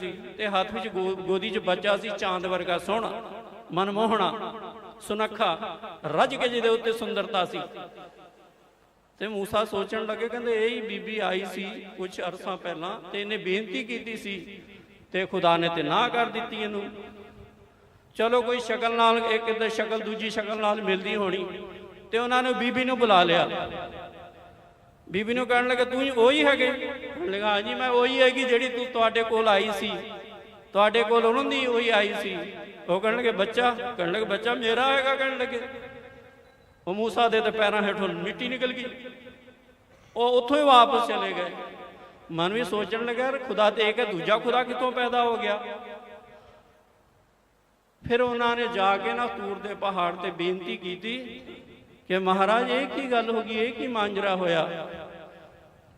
ਸੀ ਤੇ ਹੱਥ ਵਿੱਚ ਗੋਦੀ 'ਚ ਬੱਚਾ ਸੀ, ਚਾਂਦ ਵਰਗਾ ਸੋਹਣਾ, ਮਨਮੋਹਣਾ, ਸੁਨੱਖਾ, ਰੱਜ ਕੇ ਜਿਹਦੇ ਉੱਤੇ ਸੁੰਦਰਤਾ ਸੀ। ਤੇ ਮੂਸਾ ਸੋਚਣ ਲੱਗੇ, ਕਹਿੰਦੇ ਇਹ ਹੀ ਬੀਬੀ ਆਈ ਸੀ ਕੁਝ ਅਰਸਾ ਪਹਿਲਾਂ ਤੇ ਇਹਨੇ ਬੇਨਤੀ ਕੀਤੀ ਸੀ ਤੇ ਖੁਦਾ ਨੇ ਤੇ ਨਾ ਕਰ ਦਿੱਤੀ ਇਹਨੂੰ। ਚਲੋ ਕੋਈ ਸ਼ਕਲ ਨਾਲ, ਇੱਕ ਇੱਧਰ ਸ਼ਕਲ, ਦੂਜੀ ਸ਼ਕਲ ਨਾਲ ਮਿਲਦੀ ਹੋਣੀ ਤੇ ਉਹਨਾਂ ਨੇ ਬੀਬੀ ਨੂੰ ਬੁਲਾ ਲਿਆ। ਬੀਬੀ ਨੂੰ ਕਹਿਣ ਲੱਗੇ, ਤੂੰ ਹੀ ਉਹੀ ਹੈਗੇ? ਕਹਿਣ ਹਾਂਜੀ ਮੈਂ ਉਹੀ ਹੈਗੀ ਜਿਹੜੀ ਤੂੰ ਤੁਹਾਡੇ ਕੋਲ ਆਈ ਸੀ। ਤੁਹਾਡੇ ਕੋਲ ਉਹਨਾਂ ਦੀ ਉਹੀ ਆਈ ਸੀ। ਉਹ ਕਹਿਣ ਲੱਗੇ, ਬੱਚਾ, ਕਹਿਣ ਲੱਗੇ, ਬੱਚਾ, ਮੇਰਾ ਹੈਗਾ, ਕਹਿਣ ਲੱਗੇ। ਉਹ ਮੂਸਾ ਦੇ ਤੇ ਪੈਰਾਂ ਹੇਠੋਂ ਮਿੱਟੀ ਨਿਕਲ ਗਈ। ਉਹ ਉੱਥੋਂ ਹੀ ਵਾਪਸ ਚਲੇ ਗਏ। ਮਨ ਵੀ ਸੋਚਣ ਲੱਗਾ ਖੁਦਾ ਤੇ ਇੱਕ ਹੈ, ਦੂਜਾ ਖੁਦਾ ਕਿੱਥੋਂ ਪੈਦਾ ਹੋ ਗਿਆ? ਫਿਰ ਉਹਨਾਂ ਨੇ ਜਾ ਕੇ ਨਾ ਤੂਰ ਦੇ ਪਹਾੜ ਤੇ ਬੇਨਤੀ ਕੀਤੀ ਕਿ ਮਹਾਰਾਜ, ਇਹ ਕੀ ਗੱਲ ਹੋ ਗਈ? ਇਹ ਕੀ ਮਾਂਜਰਾ ਹੋਇਆ?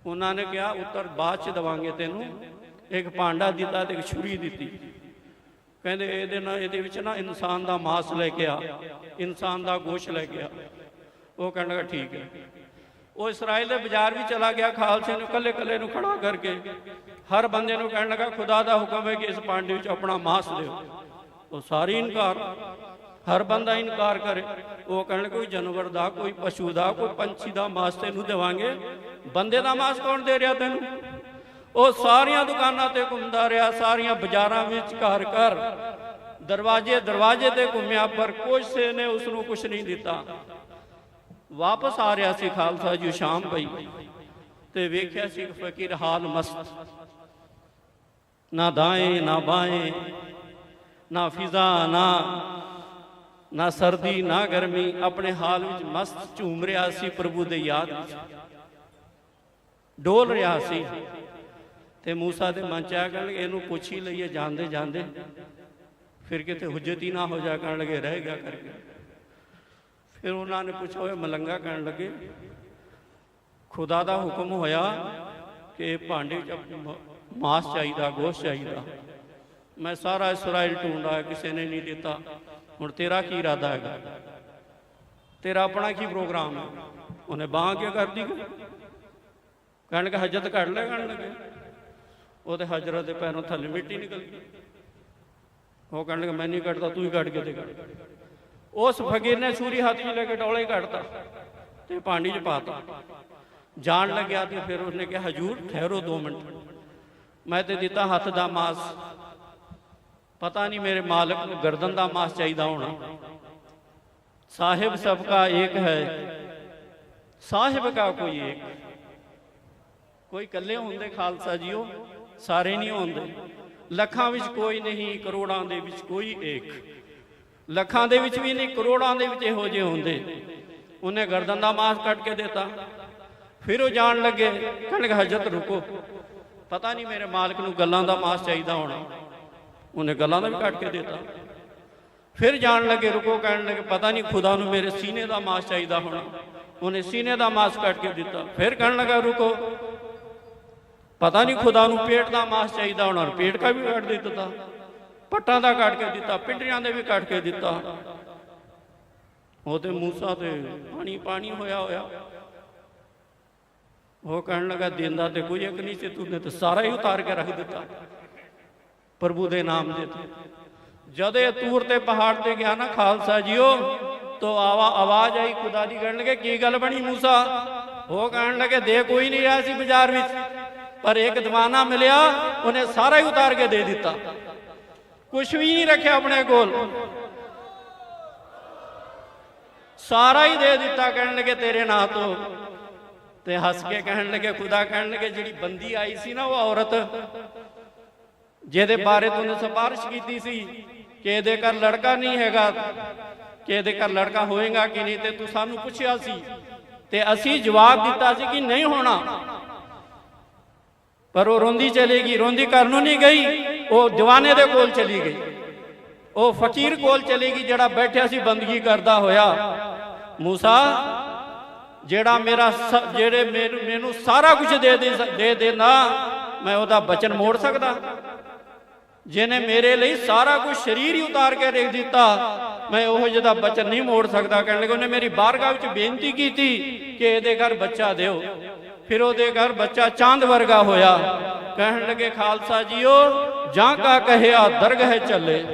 ਉਹਨਾਂ ਨੇ ਕਿਹਾ, ਉੱਤਰ ਬਾਅਦ ਚ ਦਵਾਂਗੇ ਤੈਨੂੰ। ਇੱਕ ਭਾਂਡਾ ਦਿੱਤਾ ਤੇ ਇੱਕ ਛੁਰੀ ਦਿੱਤੀ। ਕਹਿੰਦੇ, ਇਹਦੇ ਨਾਲ, ਇਹਦੇ ਵਿੱਚ ਨਾ ਇਨਸਾਨ ਦਾ ਮਾਸ ਲੈ ਕੇ ਆ, ਇਨਸਾਨ ਦਾ ਗੋਸ਼ ਲੈ ਕੇ ਆ। ਉਹ ਕਹਿਣ ਲੱਗਾ ਠੀਕ ਹੈ। ਉਹ ਇਸਰਾਇਲ ਦੇ ਬਾਜ਼ਾਰ ਵੀ ਚਲਾ ਗਿਆ, ਖਾਲਸੇ ਨੂੰ ਕੱਲੇ ਕੱਲੇ ਨੂੰ ਖੜਾ ਕਰਕੇ। ਹਰ ਬੰਦੇ ਨੂੰ ਕਹਿਣ ਲੱਗਾ, ਖੁਦਾ ਦਾ ਹੁਕਮ ਹੈ ਕਿ ਇਸ ਭਾਂਡੇ ਵਿੱਚ ਆਪਣਾ ਮਾਸ ਦਿਓ। ਉਹ ਸਾਰੇ ਇਨਕਾਰ ਹਰ ਬੰਦਾ ਇਨਕਾਰ ਕਰੇ। ਉਹ ਕਹਿਣ ਕੋਈ ਜਾਨਵਰ ਦਾ, ਕੋਈ ਪਸ਼ੂ ਦਾ, ਕੋਈ ਪੰਛੀ ਦਾ ਮਾਸ ਤੈਨੂੰ ਦੇਵਾਂਗੇ। ਬੰਦੇ ਦਾ ਮਾਸ ਕੌਣ ਦੇ ਰਿਹਾ ਤੈਨੂੰ? ਉਹ ਸਾਰੀਆਂ ਦੁਕਾਨਾਂ ਤੇ ਘੁੰਮਦਾ ਰਿਹਾ, ਸਾਰੀਆਂ ਬਾਜ਼ਾਰਾਂ ਵਿੱਚ ਘਰ ਘਰ। ਦਰਵਾਜ਼ੇ ਦਰਵਾਜ਼ੇ ਤੇ ਘੁੰਮਿਆ, ਪਰ ਕਿਸੇ ਨੇ ਉਸ ਨੂੰ ਕੁਝ ਨਹੀਂ ਦਿੱਤਾ। ਵਾਪਸ ਆ ਰਿਹਾ ਸੀ ਖਾਲਸਾ ਜੀ ਸ਼ਾਮ ਪਈ ਤੇ ਵੇਖਿਆ ਸੀ ਫਕੀਰ ਹਾਲ ਮਸਤ। ਨਾ ਦਾਏ, ਨਾ ਬਾਏ, ਨਾ ਫਿਜ਼ਾ, ਨਾ ਨਾ ਸਰਦੀ, ਨਾ ਗਰਮੀ, ਆਪਣੇ ਹਾਲ ਵਿੱਚ ਮਸਤ ਝੂਮ ਰਿਹਾ ਸੀ ਪ੍ਰਭੂ ਦੇ ਯਾਦ ਵਿੱਚ। ਡੋਲ ਰਿਹਾ ਸੀ। ਤੇ ਮੂਸਾ ਦੇ ਮਨ ਚ ਆ ਕਹਿਣ ਲੱਗੇ, ਇਹਨੂੰ ਪੁੱਛ ਹੀ ਲਈਏ, ਜਾਂਦੇ ਜਾਂਦੇ। ਫਿਰ ਕਿਤੇ ਹੁਜਤ ਹੀ ਨਾ ਹੋ ਜਾ ਕਰਨ ਲੱਗੇ, ਰਹਿ ਗਿਆ ਕਰਕੇ। ਫਿਰ ਉਹਨਾਂ ਨੇ ਪੁੱਛਿਆ ਹੋਇਆ ਮਲੰਗਾ ਕਰਨ ਲੱਗੇ, ਖੁਦਾ ਦਾ ਹੁਕਮ ਹੋਇਆ ਕਿ ਭਾਂਡੇ 'ਚ ਮ- ਮਾਸ ਚਾਹੀਦਾ, ਗੋਸ਼ ਚਾਹੀਦਾ। ਮੈਂ ਸਾਰਾ ਇਸਰਾਇਲ ਢੂੰਡਾ ਕਿਸੇ ਨੇ ਨਹੀਂ ਦਿੱਤਾ। ਹੁਣ ਤੇਰਾ ਕੀ ਇਰਾਦਾ ਹੈਗਾ? ਤੇਰਾ ਆਪਣਾ ਕੀ ਪ੍ਰੋਗਰਾਮ ਹੈ? ਉਹਨੇ ਬਾਹ ਕੇ ਕਰਦੀ ਕਹਿਣ ਲੱਗਾ ਹਜਤ ਕੱਢ ਲੈ, ਕਹਿਣ ਲੱਗੇ। ਉਹਦੇ ਹਜਰਤ ਦੇ ਪੈਰੋਂ ਥੱਲੇ ਮਿੱਟੀ ਨਿਕਲ ਗਈ। ਉਹ ਕਹਿਣ ਲੱਗਾ ਮੈਂ ਨਹੀਂ ਕੱਢਦਾ ਤੂੰ ਹੀ ਕੱਢ ਕੇ ਦੇ ਕੱਢ ਉਸ ਫਕੀਰ ਨੇ ਸੂਰੀ ਹੱਥ 'ਚ ਲੈ ਕੇ ਡੋਲੇ ਕੱਢਤਾ ਤੇ ਪਾਣੀ 'ਚ ਪਾਤਾ। ਜਾਣ ਲੱਗਿਆ ਤੇ ਫਿਰ ਉਸਨੇ ਕਿਹਾ, ਹਜੂਰ, ਠਹਿਰੋ 2 ਮਿੰਟ। ਮੈਂ ਤੇ ਦਿੱਤਾ ਹੱਥ ਦਾ ਮਾਸ। ਪਤਾ ਨਹੀਂ ਮੇਰੇ ਮਾਲਕ ਨੂੰ ਗਰਦਨ ਦਾ ਮਾਸ ਚਾਹੀਦਾ ਹੋਣਾ। ਸਾਹਿਬ ਸਭ ਕਾ ਏਕ ਹੈ। ਸਾਹਿਬ ਕਾ ਕੋਈ ਏਕ? ਕੋਈ ਇਕੱਲੇ ਹੁੰਦੇ ਖਾਲਸਾ ਜੀਓ? ਸਾਰੇ ਨਹੀਂ ਹੁੰਦੇ। ਲੱਖਾਂ ਵਿੱਚ ਕੋਈ ਨਹੀਂ, ਕਰੋੜਾਂ ਦੇ ਵਿੱਚ ਕੋਈ ਏਕ। ਲੱਖਾਂ ਦੇ ਵਿੱਚ ਵੀ ਨਹੀਂ, ਕਰੋੜਾਂ ਦੇ ਵਿੱਚ ਇਹੋ ਜਿਹੇ ਹੁੰਦੇ। ਉਹਨੇ ਗਰਦਨ ਦਾ ਮਾਸ ਕੱਟ ਕੇ ਦਿੱਤਾ। ਫਿਰ ਉਹ ਜਾਣ ਲੱਗੇ ਕਹਿੰਦੇ ਹਜਤ ਰੁਕੋ। ਪਤਾ ਨਹੀਂ ਮੇਰੇ ਮਾਲਕ ਨੂੰ ਗੱਲਾਂ ਦਾ ਮਾਸ ਚਾਹੀਦਾ ਹੋਣਾ। ਉਹਨੇ ਗੱਲਾਂ ਦਾ ਵੀ ਕੱਟ ਕੇ ਦਿੱਤਾ। ਫਿਰ ਜਾਣ ਲੱਗੇ, ਰੁਕੋ ਕਹਿਣ ਲੱਗੇ, ਪਤਾ ਨਹੀਂ ਖੁਦਾ ਨੂੰ ਮੇਰੇ ਸੀਨੇ ਦਾ ਮਾਸ ਚਾਹੀਦਾ ਹੋਣਾ। ਉਹਨੇ ਸੀਨੇ ਦਾ ਮਾਸ ਕੱਟ ਕੇ ਦਿੱਤਾ। ਫਿਰ ਕਹਿਣ ਲੱਗਾ, ਰੁਕੋ। ਪਤਾ ਨਹੀਂ ਖੁਦਾ ਨੂੰ ਪੇਟ ਦਾ ਮਾਸ ਚਾਹੀਦਾ ਹੋਣਾ, ਪੇਟ ਦਾ ਵੀ ਕੱਟ ਦਿੱਤਾ। ਪੱਟਾਂ ਦਾ ਕੱਟ ਕੇ ਦਿੱਤਾ, ਪਿੰਡਰੀਆਂ ਦੇ ਵੀ ਕੱਟ ਕੇ ਦਿੱਤਾ। ਉਹ ਤੇ ਮੂਸਾ ਤੇ ਪਾਣੀ ਪਾਣੀ ਹੋਇਆ ਹੋਇਆ। ਉਹ ਕਹਿਣ ਲੱਗਾ ਦਿੰਦਾ ਤੇ ਕੋਈ ਇੱਕ ਨਹੀਂ ਸੀ ਤੂੰ ਤੇ ਸਾਰਾ ਹੀ ਉਤਾਰ ਕੇ ਰੱਖ ਦਿੱਤਾ। ਪ੍ਰਭੂ ਦੇ ਨਾਮ ਦੇ ਤੇ। ਜਦ ਇਹ ਤੂਰ ਤੇ ਪਹਾੜ ਤੇ ਗਿਆ ਨਾ ਖਾਲਸਾ ਜੀਓ, ਤੋ ਆਵਾ ਆਵਾਜ਼ ਆਈ, ਖੁਦਾ ਦੀ ਕਹਿਣ ਲੱਗੇ, ਕੀ ਗੱਲ ਬਣੀ ਮੂਸਾ? ਉਹ ਕਹਿਣ ਲੱਗੇ, ਦੇ ਕੋਈ ਨਹੀਂ ਰਿਹਾ ਸੀ ਬਾਜ਼ਾਰ ਵਿੱਚ। ਪਰ ਇੱਕ ਦੀਵਾਨਾ ਮਿਲਿਆ, ਉਹਨੇ ਸਾਰਾ ਹੀ ਉਤਾਰ ਕੇ ਦੇ ਦਿੱਤਾ। ਕੁਝ ਵੀ ਨਹੀਂ ਰੱਖਿਆ ਆਪਣੇ ਕੋਲ। ਸਾਰਾ ਹੀ ਦੇ ਦਿੱਤਾ, ਕਹਿਣ ਲੱਗੇ, ਤੇਰੇ ਨਾਂ ਤੋਂ। ਤੇ ਹੱਸ ਕੇ ਕਹਿਣ ਲੱਗੇ, ਖੁਦਾ ਕਹਿਣ ਲੱਗੇ, ਜਿਹੜੀ ਬੰਦੀ ਆਈ ਸੀ ਨਾ ਉਹ ਔਰਤ ਜਿਹਦੇ ਬਾਰੇ ਤੂੰ ਸਿਫਾਰਿਸ਼ ਕੀਤੀ ਸੀ ਕਿ ਇਹਦੇ ਘਰ ਲੜਕਾ ਨਹੀਂ ਹੈਗਾ, ਕਿ ਇਹਦੇ ਘਰ ਲੜਕਾ ਹੋਏਗਾ ਕਿ ਨਹੀਂ, ਤੇ ਤੂੰ ਸਾਨੂੰ ਪੁੱਛਿਆ ਸੀ। ਤੇ ਅਸੀਂ ਜਵਾਬ ਦਿੱਤਾ ਸੀ ਕਿ ਨਹੀਂ ਹੋਣਾ। ਪਰ ਉਹ ਰੋਂਦੀ ਚਲੀ ਗਈ, ਰੋਂਦੀ ਘਰ ਨੂੰ ਨਹੀਂ ਗਈ, ਉਹ ਜਵਾਨੇ ਦੇ ਕੋਲ ਚਲੀ ਗਈ। ਉਹ ਫਕੀਰ ਕੋਲ ਚਲੀ ਗਈ, ਜਿਹੜਾ ਬੈਠਿਆ ਸੀ, ਬੰਦਗੀ ਕਰਦਾ ਹੋਇਆ। ਮੂਸਾ, ਜਿਹੜਾ ਮੇਰਾ ਸ- ਜਿਹੜੇ ਮੈਨੂੰ ਮੈਨੂੰ ਸਾਰਾ ਕੁਝ ਦੇ ਦੇ ਦੇ ਦੇਣਾ, ਮੈਂ ਉਹਦਾ ਬਚਨ ਮੋੜ ਸਕਦਾ? ਜਿਹਨੇ ਮੇਰੇ ਲਈ ਸਾਰਾ ਕੁਝ ਸਰੀਰ ਹੀ ਉਤਾਰ ਕੇ ਦੇਖ ਦਿੱਤਾ, ਮੈਂ ਉਹ ਜਿਹਦਾ ਬਚਨ ਨਹੀਂ ਮੋੜ ਸਕਦਾ। ਕਹਿਣ ਲੱਗੇ, ਉਹਨੇ ਮੇਰੀ ਬਾਰਗਾਹ ਵਿੱਚ ਬੇਨਤੀ ਕੀਤੀ ਕਿ ਇਹਦੇ ਘਰ ਬੱਚਾ ਦਿਓ। ਫਿਰ ਉਹਦੇ ਘਰ ਬੱਚਾ ਚਾਂਦ ਵਰਗਾ ਹੋਇਆ। ਕਹਿਣ ਲੱਗੇ, ਖਾਲਸਾ ਜੀਓ, ਜਾਂ ਕਾ ਕਹਿਆ, ਦਰਗਹਿ ਚੱਲੇ।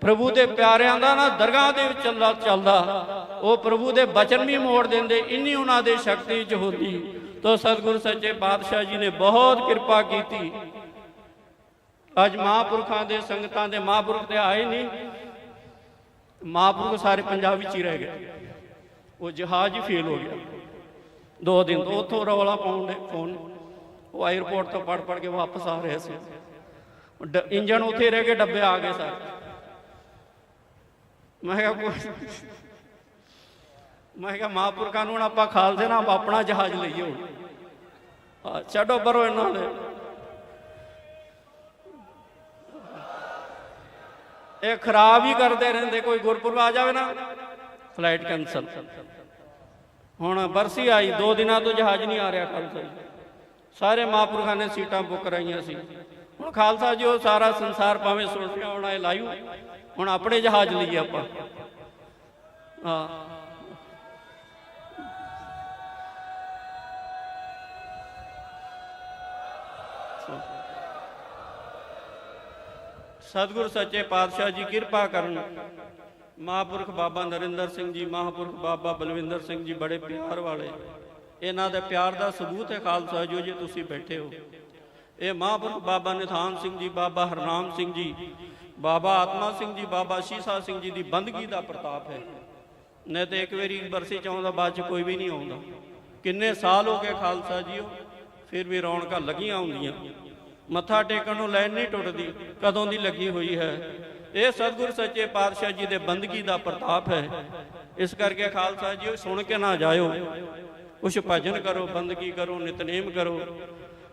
ਪ੍ਰਭੂ ਦੇ ਪਿਆਰਿਆਂ ਦਾ ਨਾ ਦਰਗਾਹ ਦੇ ਵਿੱਚ ਚੱਲਦਾ ਚੱਲਦਾ। ਉਹ ਪ੍ਰਭੂ ਦੇ ਬਚਨ ਵੀ ਮੋੜ ਦਿੰਦੇ, ਇੰਨੀ ਉਹਨਾਂ ਦੇ ਸ਼ਕਤੀ ਚ ਹੁੰਦੀ। ਤੋ ਸਤਿਗੁਰ ਸੱਚੇ ਪਾਤਸ਼ਾਹ ਜੀ ਨੇ ਬਹੁਤ ਕਿਰਪਾ ਕੀਤੀ। ਅੱਜ ਮਹਾਂਪੁਰਖਾਂ ਦੇ ਸੰਗਤਾਂ ਦੇ ਮਹਾਂਪੁਰਖ ਤੇ ਆਏ ਨਹੀਂ। ਮਹਾਂਪੁਰਖ ਸਾਰੇ ਪੰਜਾਬ ਵਿੱਚ ਹੀ ਰਹਿ ਗਏ। ਉਹ ਜਹਾਜ਼ ਹੀ ਫੇਲ ਹੋ ਗਿਆ। ਦੋ ਦਿਨ ਤੋਂ ਉੱਥੋਂ ਰੌਲਾ ਪਾਉਣ ਦੇ ਫੋਨ, ਉਹ 에어ਪੋਰਟ ਤੋਂ ਪੜ ਪੜ ਕੇ ਵਾਪਸ ਆ ਰਹੇ ਸੀ। ਉਹ ਇੰਜਣ ਉੱਥੇ ਰਹਿ ਕੇ ਡੱਬੇ ਆ ਗਏ ਸਾਰੇ। ਮੈਂ ਕਿਹਾ ਕੋਈ ਮੈਂ ਕਿਹਾ ਮਹਾਂਪੁਰਖਾਂ ਨੂੰ ਹੁਣ ਆਪਾਂ ਖਾਲਸੇ ਨਾਲ ਆਪਣਾ ਜਹਾਜ਼ ਲਈਏ ਛੱਡੋ ਪਰੋ ਇਹਨਾਂ ਦੇ। ਇਹ ਖਰਾਬ ਹੀ ਕਰਦੇ ਰਹਿੰਦੇ, ਕੋਈ ਗੁਰਪੁਰਬ ਆ ਜਾਵੇ ਨਾ। ਫਲਾਈਟ ਕੈਨਸਲ ਹੁਣ ਬਰਸੀ ਆਈ, ਦੋ ਦਿਨਾਂ ਤੋਂ ਜਹਾਜ਼ ਨਹੀਂ ਆ ਰਿਹਾ ਖਾਲਸਾ ਜੀ ਸਾਰੇ ਮਹਾਂਪੁਰਖਾਂ ਨੇ ਸੀਟਾਂ ਬੁੱਕ ਕਰਾਈਆਂ ਸੀ। ਹੁਣ ਖਾਲਸਾ ਜੀ, ਉਹ ਸਾਰਾ ਸੰਸਾਰ ਭਾਵੇਂ ਸੁਣ ਕੇ ਹੋਣਾ ਇਹ ਲਾਈਵ ਹੁਣ ਆਪਣੇ ਜਹਾਜ਼ ਲਈਏ ਆਪਾਂ। ਹਾਂ। ਸਤਿਗੁਰ ਸੱਚੇ ਪਾਤਸ਼ਾਹ ਜੀ, ਕਿਰਪਾ ਕਰਨ। ਮਹਾਂਪੁਰਖ ਬਾਬਾ ਨਰਿੰਦਰ ਸਿੰਘ ਜੀ, ਮਹਾਂਪੁਰਖ ਬਾਬਾ ਬਲਵਿੰਦਰ ਸਿੰਘ ਜੀ, ਬੜੇ ਪਿਆਰ ਵਾਲੇ। ਇਹਨਾਂ ਦੇ ਪਿਆਰ ਦਾ ਸਬੂਤ ਹੈ ਖਾਲਸਾ ਜੀ ਤੁਸੀਂ ਬੈਠੇ ਹੋ। ਇਹ ਮਹਾਂਪੁਰਖ ਬਾਬਾ ਨਿਥਾਨ ਸਿੰਘ ਜੀ, ਬਾਬਾ ਹਰਨਾਮ ਸਿੰਘ ਜੀ, ਬਾਬਾ ਆਤਮਾ ਸਿੰਘ ਜੀ, ਬਾਬਾ ਸ਼ੀਸਾ ਸਿੰਘ ਜੀ ਦੀ ਬੰਦਗੀ ਦਾ ਪ੍ਰਤਾਪ ਹੈ। ਨਹੀਂ ਤੇ ਇੱਕ ਵਾਰੀ ਬਰਸੀ ਚ ਆਉਂਦਾ ਬਾਅਦ ਚ ਕੋਈ ਵੀ ਨਹੀਂ ਆਉਂਦਾ। ਕਿੰਨੇ ਸਾਲ ਹੋ ਗਏ ਖਾਲਸਾ ਜੀਓ ਫਿਰ ਵੀ ਰੌਣਕਾਂ ਲੱਗੀਆਂ ਹੁੰਦੀਆਂ। ਮੱਥਾ ਟੇਕਣ ਨੂੰ ਲਾਈਨ ਨਹੀਂ ਟੁੱਟਦੀ, ਕਦੋਂ ਦੀ ਲੱਗੀ ਹੋਈ ਹੈ। ਇਹ ਸਤਿਗੁਰ ਸੱਚੇ ਪਾਤਸ਼ਾਹ ਜੀ ਦੇ ਬੰਦਗੀ ਦਾ ਪ੍ਰਤਾਪ ਹੈ। ਇਸ ਕਰਕੇ ਖਾਲਸਾ ਜੀਓ ਸੁਣ ਕੇ ਨਾ ਜਾਇਓ। ਕੁਛ ਭਜਨ ਕਰੋ, ਬੰਦਗੀ ਕਰੋ, ਨਿਤਨੇਮ ਕਰੋ।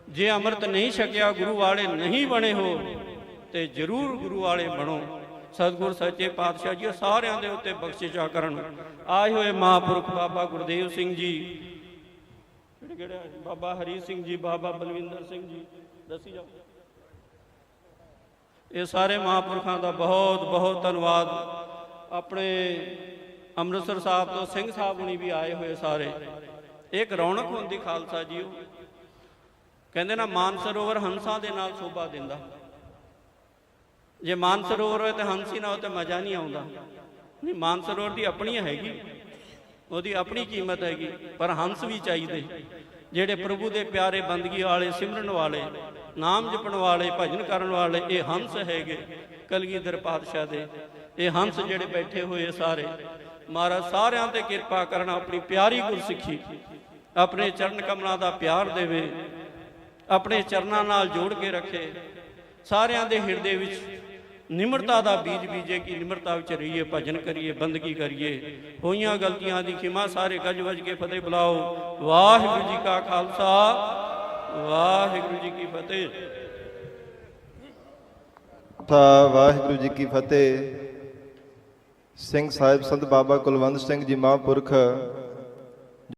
ਜੇ ਅੰਮ੍ਰਿਤ ਨਹੀਂ ਛਕਿਆ, ਗੁਰੂ ਵਾਲੇ ਨਹੀਂ ਬਣੇ ਹੋ, ਤੇ ਜਰੂਰ ਗੁਰੂ ਵਾਲੇ ਬਣੋ। ਸਤਿਗੁਰ ਸੱਚੇ ਪਾਤਸ਼ਾਹ ਜੀ ਸਾਰਿਆਂ ਦੇ ਉੱਤੇ ਬਖਸ਼ਿਸ਼ਾ ਕਰਨ। ਆਏ ਹੋਏ ਮਹਾਂਪੁਰਖ ਬਾਬਾ ਗੁਰਦੇਵ ਸਿੰਘ ਜੀ। ਕਿਹੜੇ ਕਿਹੜੇ ਬਾਬਾ ਹਰੀ ਸਿੰਘ ਜੀ, ਬਾਬਾ ਬਲਵਿੰਦਰ ਸਿੰਘ ਜੀ। ਦੱਸੀ ਜਾਓ। ਇਹ ਸਾਰੇ ਮਹਾਂਪੁਰਖਾਂ ਦਾ ਬਹੁਤ ਬਹੁਤ ਧੰਨਵਾਦ। ਆਪਣੇ ਅੰਮ੍ਰਿਤਸਰ ਸਾਹਿਬ ਤੋਂ ਸਿੰਘ ਸਾਹਿਬ ਹੁਣੀ ਵੀ ਆਏ ਹੋਏ ਸਾਰੇ। ਇੱਕ ਰੌਣਕ ਹੁੰਦੀ ਖਾਲਸਾ ਜੀਓ। ਕਹਿੰਦੇ ਨਾ, ਮਾਨ ਸਰੋਵਰ ਹੰਸਾਂ ਦੇ ਨਾਲ ਸ਼ੋਭਾ ਦਿੰਦਾ। ਜੇ ਮਾਨ ਸਰੋਵਰ ਹੋਏ ਤੇ ਹੰਸ ਹੀ ਨਾ ਹੋ ਤੇ ਮਜ਼ਾ ਨਹੀਂ ਆਉਂਦਾ। ਨਹੀਂ, ਮਾਨ ਸਰੋਵਰ ਦੀ ਆਪਣੀ ਹੈਗੀ। ਉਹਦੀ ਆਪਣੀ ਕੀਮਤ ਹੈਗੀ, ਪਰ ਹੰਸ ਵੀ ਚਾਹੀਦੇ। ਜਿਹੜੇ ਪ੍ਰਭੂ ਦੇ ਪਿਆਰੇ ਬੰਦਗੀ ਵਾਲੇ, ਸਿਮਰਨ ਵਾਲੇ, ਨਾਮ ਜਪਣ ਵਾਲੇ, ਭਜਨ ਕਰਨ ਵਾਲੇ, ਇਹ ਹੰਸ ਹੈਗੇ ਕਲਗੀਧਰ ਪਾਤਸ਼ਾਹ ਦੇ। ਇਹ ਹੰਸ ਜਿਹੜੇ ਬੈਠੇ ਹੋਏ ਸਾਰੇ, ਮਹਾਰਾਜ ਸਾਰਿਆਂ ਤੇ ਕਿਰਪਾ ਕਰਨ, ਆਪਣੀ ਪਿਆਰੀ ਗੁਰਸਿੱਖੀ, ਆਪਣੇ ਚਰਨ ਕਮਲਾਂ ਦਾ ਪਿਆਰ ਦੇਵੇ, ਆਪਣੇ ਚਰਨਾਂ ਨਾਲ ਜੋੜ ਕੇ ਰੱਖੇ, ਸਾਰਿਆਂ ਦੇ ਹਿਰਦੇ ਵਿੱਚ ਨਿਮਰਤਾ ਦਾ ਬੀਜ ਬੀਜੇ ਕਿ ਨਿਮਰਤਾ ਵਿੱਚ ਰਹੀਏ, ਭਜਨ ਕਰੀਏ, ਬੰਦਗੀ ਕਰੀਏ। ਹੋਈਆਂ ਗਲਤੀਆਂ ਦੀ ਖਿਮਾ ਸਾਰੇ ਗੱਜ ਵੱਜ ਕੇ ਫਤਿਹ ਬੁਲਾਓ। ਵਾਹਿਗੁਰੂ ਜੀ ਕਾ ਖਾਲਸਾ, ਵਾਹਿਗੁਰੂ ਜੀ ਕੀ ਫਤਿਹ। ਥਾ ਵਾਹਿਗੁਰੂ ਜੀ ਕੀ ਫਤਿਹ। ਸਿੰਘ ਸਾਹਿਬ, ਸੰਤ ਬਾਬਾ ਕੁਲਵੰਤ ਸਿੰਘ ਜੀ ਮਹਾਂਪੁਰਖ